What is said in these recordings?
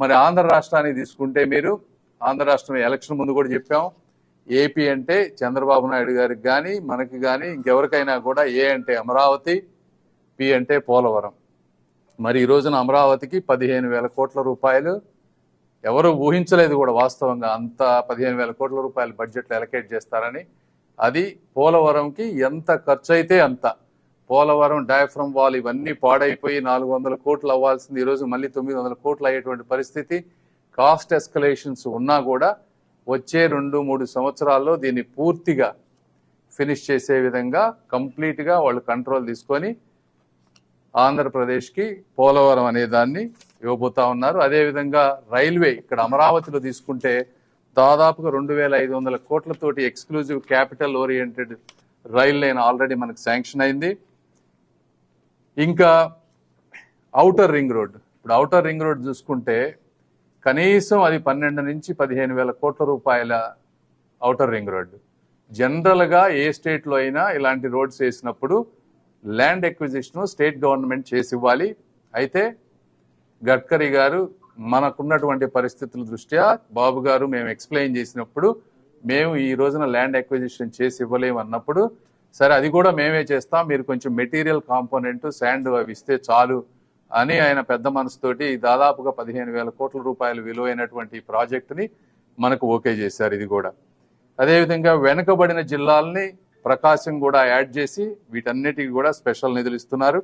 మరి ఆంధ్ర రాష్ట్రాన్ని తీసుకుంటే మీరు ఆంధ్ర రాష్ట్రం ఎలక్షన్ ముందు కూడా చెప్పాం. ఏపీ అంటే చంద్రబాబు నాయుడు గారికి కానీ మనకి కానీ ఇంకెవరికైనా కూడా ఏ అంటే అమరావతి పి అంటే పోలవరం. మరి ఈ రోజున అమరావతికి పదిహేను వేల కోట్ల రూపాయలు ఎవరు ఊహించలేదు కూడా వాస్తవంగా అంత పదిహేను వేల కోట్ల రూపాయలు బడ్జెట్లో ఎలకేట్ చేస్తారని. అది పోలవరంకి ఎంత ఖర్చు అయితే అంత. పోలవరం డయాఫ్రమ్ వాల్ ఇవన్నీ పాడైపోయి నాలుగు వందల కోట్లు అవ్వాల్సింది. ఈరోజు మళ్ళీ తొమ్మిది వందల కోట్లు అయ్యేటువంటి పరిస్థితి. కాస్ట్ ఎస్కలేషన్స్ ఉన్నా కూడా వచ్చే రెండు మూడు సంవత్సరాల్లో దీన్ని పూర్తిగా ఫినిష్ చేసే విధంగా కంప్లీట్గా వాళ్ళు కంట్రోల్ తీసుకొని ఆంధ్రప్రదేశ్కి పోలవరం అనే దాన్ని ఇవ్వబోతా ఉన్నారు. అదేవిధంగా రైల్వే ఇక్కడ అమరావతిలో తీసుకుంటే దాదాపుగా రెండు వేల ఐదు వందల కోట్లతోటి exclusive capital oriented rail line already మనకు శాంక్షన్ అయింది. ఇంకా ఔటర్ రింగ్ రోడ్. ఇప్పుడు ఔటర్ రింగ్ రోడ్ చూసుకుంటే కనీసం అది పన్నెండు నుంచి పదిహేను వేల కోట్ల రూపాయల ఔటర్ రింగ్ రోడ్. జనరల్గా ఏ స్టేట్లో అయినా ఇలాంటి రోడ్స్ వేసినప్పుడు ల్యాండ్ ఎక్విజిషన్ స్టేట్ గవర్నమెంట్ చేసి ఇవ్వాలి. అయితే గడ్కరీ గారు మనకున్నటువంటి పరిస్థితుల దృష్ట్యా బాబు గారు మేము ఎక్స్ప్లెయిన్ చేసినప్పుడు మేము ఈ రోజున ల్యాండ్ ఎక్విజిషన్ చేసి ఇవ్వలేము అన్నప్పుడు సరే అది కూడా మేమే చేస్తాం. మీరు కొంచెం మెటీరియల్ కాంపోనెంట్ శాండ్ అవి ఇస్తే చాలు అని ఆయన పెద్ద మనసుతోటి దాదాపుగా పదిహేను వేల కోట్ల రూపాయలు విలువైనటువంటి ప్రాజెక్టుని మనకు ఓకే చేశారు ఇది కూడా. అదేవిధంగా వెనుకబడిన జిల్లాల్ని ప్రకాశం కూడా యాడ్ చేసి వీటన్నిటికి కూడా స్పెషల్ నిధులు ఇస్తున్నారు.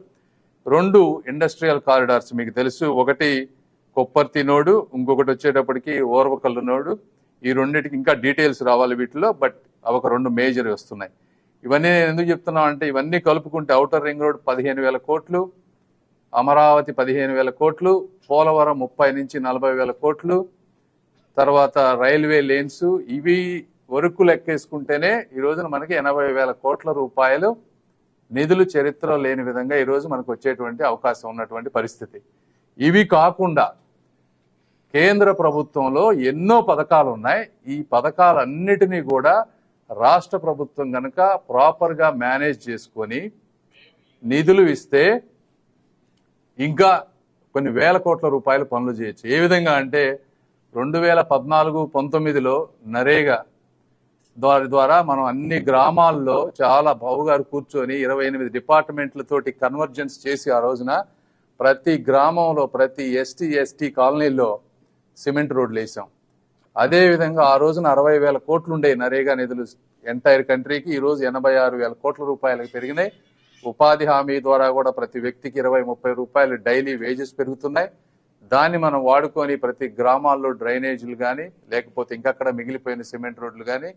రెండు ఇండస్ట్రియల్ కారిడార్స్ మీకు తెలుసు. ఒకటి కొప్పర్తి నోడు ఇంకొకటి వచ్చేటప్పటికి ఓర్వకల్లు నోడు. ఈ రెండింటికి ఇంకా డీటెయిల్స్ రావాలి వీటిలో బట్ అవి ఒక రెండు మేజర్ వస్తున్నాయి. ఇవన్నీ నేను ఎందుకు చెప్తున్నాం అంటే ఇవన్నీ కలుపుకుంటే అవుటర్ రింగ్ రోడ్ పదిహేను వేల కోట్లు అమరావతి పదిహేను వేల కోట్లు పోలవరం ముప్పై నుంచి నలభై వేల కోట్లు తర్వాత రైల్వే లేన్స్ ఇవి వరకు లెక్కేసుకుంటేనే ఈ రోజున మనకి ఎనభై వేల కోట్ల రూపాయలు నిధులు చరిత్ర లేని విధంగా ఈరోజు మనకు వచ్చేటువంటి అవకాశం ఉన్నటువంటి పరిస్థితి. ఇవి కాకుండా కేంద్ర ప్రభుత్వంలో ఎన్నో పథకాలు ఉన్నాయి. ఈ పథకాలన్నిటినీ కూడా రాష్ట్ర ప్రభుత్వం కనుక ప్రాపర్గా మేనేజ్ చేసుకొని నిధులు ఇస్తే ఇంకా కొన్ని వేల కోట్ల రూపాయలు పనులు చేయొచ్చు. ఏ విధంగా అంటే రెండు వేల పద్నాలుగు పంతొమ్మిదిలో నరేగా దాని ద్వారా మనం అన్ని గ్రామాల్లో చాలా బావుగారు కూర్చొని ఇరవై ఎనిమిది డిపార్ట్మెంట్లతోటి కన్వర్జెన్స్ చేసి ఆ రోజున ప్రతి గ్రామంలో ప్రతి ఎస్టీ ఎస్టీ కాలనీల్లో సిమెంట్ రోడ్లు వేసాం. అదేవిధంగా ఆ రోజున అరవై వేల కోట్లుండే నరేగా నిధులు ఎంటైర్ కంట్రీకి ఈ రోజు ఎనభై ఆరు వేల కోట్ల రూపాయలకు పెరిగినాయి. ఉపాధి హామీ ద్వారా కూడా ప్రతి వ్యక్తికి ఇరవై ముప్పై రూపాయలు డైలీ వేజెస్ పెరుగుతున్నాయి. దాన్ని మనం వాడుకొని ప్రతి గ్రామాల్లో డ్రైనేజీలు కానీ లేకపోతే ఇంకక్కడ మిగిలిపోయిన సిమెంట్ రోడ్లు కానీ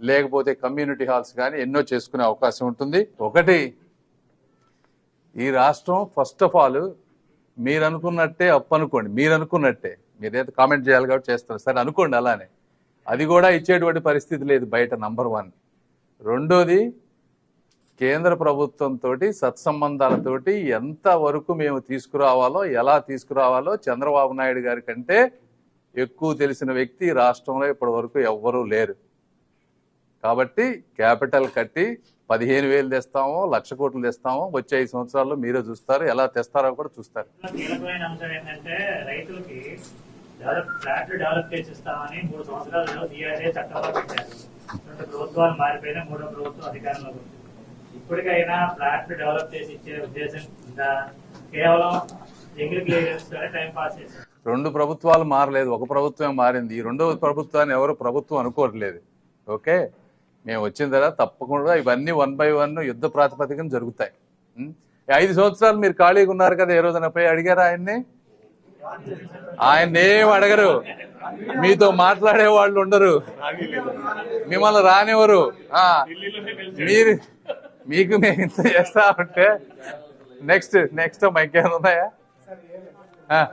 లేకపోతే కమ్యూనిటీ హాల్స్ కానీ ఎన్నో చేసుకునే అవకాశం ఉంటుంది. ఒకటి ఈ రాష్ట్రం ఫస్ట్ ఆఫ్ ఆల్ మీరు అనుకున్నట్టే అప్పు అనుకోండి మీరు అనుకున్నట్టే మీరేదో కామెంట్ చేయాలి కాబట్టి చేస్తారు సరే అనుకోండి అలానే. అది కూడా ఇచ్చేటువంటి పరిస్థితి లేదు బయట నంబర్ వన్ రెండోది కేంద్ర ప్రభుత్వంతో సత్సంబంధాలతోటి ఎంత వరకు మేము తీసుకురావాలో ఎలా తీసుకురావాలో చంద్రబాబు నాయుడు గారి కంటే ఎక్కువ తెలిసిన వ్యక్తి రాష్ట్రంలో ఇప్పటి వరకు ఎవ్వరూ లేరు. కాబట్టి క్యాపిటల్ కట్టి పదిహేను వేలు తెస్తామో లక్ష కోట్లు తెస్తామో వచ్చే ఐదు సంవత్సరాల్లో మీరే చూస్తారు ఎలా తెస్తారో కూడా చూస్తారు. డెవలప్ ఫ్లాట్లు డెవలప్ చేసిస్తామని మూడు సంవత్సరాలు సిఆర్ఏ చట్టంలో పెట్టారు. రెండు ప్రభుత్వాలు మారిపోయినా మూడో ప్రభుత్వం అధికారంలో ఉంది. ఇప్పటికైనా ఫ్లాట్లు డెవలప్ చేసి ఇచ్చే ఉద్దేశం ఉందా? కేవలం జంగిల్ క్లియరెన్స్ టైం పాస్ చేశారు. రెండు ప్రభుత్వాలు మారలేదు ఒక ప్రభుత్వం మారింది. ఈ రెండవ ప్రభుత్వాన్ని ఎవరు ప్రభుత్వం అనుకోవట్లేదు. ఓకే? మేము వచ్చిన తర్వాత తప్పకుండా ఇవన్నీ వన్ బై వన్ యుద్ధ ప్రాతిపదికన జరుగుతాయి. ఐదు సంవత్సరాలు మీరు ఖాళీగా ఉన్నారు కదా ఏ రోజున పోయి అడిగారా ఆయన్ని? ఆయన ఏం అడగరు. మీతో మాట్లాడే వాళ్ళు ఉండరు. మిమ్మల్ని రానివ్వరు. ఆ, మీరు మీకు మేము ఇంత చేస్తా ఉంటే నెక్స్ట్ నెక్స్ట్ ఇంకేమైనా ఉన్నాయా? ఆ.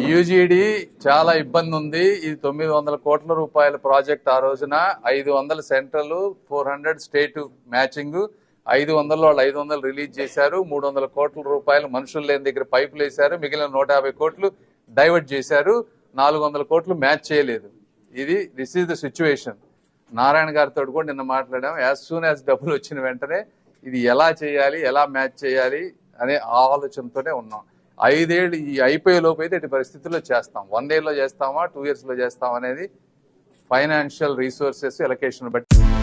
యూజీడీ చాలా ఇబ్బంది ఉంది. ఇది తొమ్మిది వందల కోట్ల రూపాయల ప్రాజెక్ట్ ఆ రోజున. ఐదు వందల central four hundred state matching. ఐదు వందలు వాళ్ళు ఐదు వందలు రిలీజ్ చేశారు మూడు వందల కోట్ల రూపాయలు మనుషులు లేని దగ్గర పైపులు వేశారు మిగిలిన నూట యాభై కోట్లు డైవర్ట్ చేశారు నాలుగు వందల కోట్లు మ్యాచ్ చేయలేదు. ఇది this is the situation Narayana గారితో కూడా నిన్న మాట్లాడాం యాజ్ సూన్ యాజ్ డబ్బులు వచ్చిన వెంటనే ఇది ఎలా చేయాలి ఎలా మ్యాచ్ చేయాలి అనే ఆలోచనతోనే ఉన్నాం. ఐదేళ్ళు ఈ అయిపోయే లోపు అయితే ఇటు పరిస్థితుల్లో చేస్తాం. వన్ డేలో చేస్తామా టూ ఇయర్స్లో చేస్తాం అనేది ఫైనాన్షియల్ రీసోర్సెస్ ఎలకేషన్ బట్టి.